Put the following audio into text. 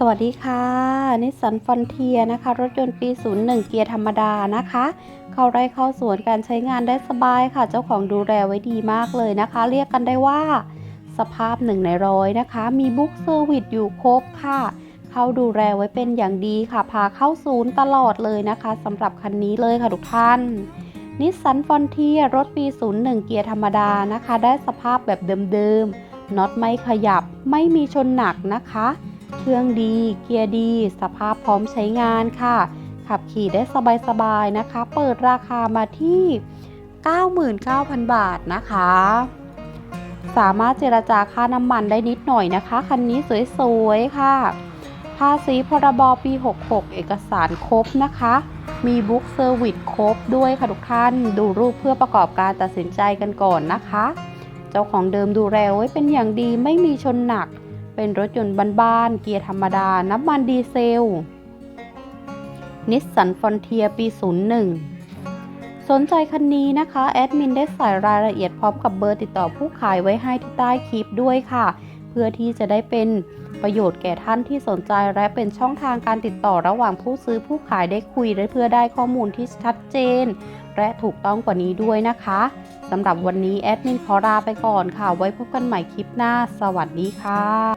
สวัสดีค่ะนิสสันฟอนเทียนะคะ รถยนต์ปี 01 เกียร์ธรรมดานะคะ เข้าไร่เข้าสวนการใช้งานได้สบายค่ะ เจ้าของดูแลไว้ดีมากเลยนะคะ เรียกกันได้ว่า สภาพหนึ่งในร้อยนะคะ มีบุ๊กเซอร์วิสอยู่ครบค่ะ เข้าดูแลไว้เป็นอย่างดีค่ะ พาเข้าศูนย์ตลอดเลยนะคะสำหรับคันนี้เลยค่ะทุกท่านนิสสันฟอนเทียรถปี 01 เกียร์ธรรมดานะคะ ได้สภาพแบบเดิมๆน็อตไม่ขยับไม่มีชนหนักนะคะ เครื่องดี เกียร์ดี สภาพพร้อมใช้งานค่ะ ขับขี่ได้สบายๆนะคะ เปิดราคามาที่ 99,000 บาทนะคะ สามารถเจรจาค่าน้ำมันได้นิดหน่อยนะคะ คันนี้สวยๆค่ะ ภาษีพรบปี 66 เอกสารครบนะคะ มีบุ๊กเซอร์วิสครบด้วยค่ะทุกท่าน ดูรูปเพื่อประกอบการตัดสินใจกันก่อนนะคะ เจ้าของเดิมดูแลไว้เป็นอย่างดีไม่มีชนหนัก เป็นรถยนต์บ้านๆ เกียร์ธรรมดา น้ำมันดีเซล นิสสันฟอนเทียปี 01 สนใจคันนี้นะคะ แอดมินได้ใส่รายละเอียดพร้อมกับเบอร์ติดต่อผู้ขายไว้ให้ที่ใต้คลิปด้วยค่ะ เพื่อที่จะได้เป็นประโยชน์แก่ท่านที่สนใจและเป็นช่องทางการติดต่อระหว่างผู้ซื้อผู้ขายได้คุยและเพื่อได้ข้อมูลที่ชัดเจน และถูกต้องกว่านี้ด้วยนะคะสำหรับวันนี้แอดมินขอลาไปก่อนค่ะ ไว้พบกันใหม่คลิปหน้า สวัสดีค่ะ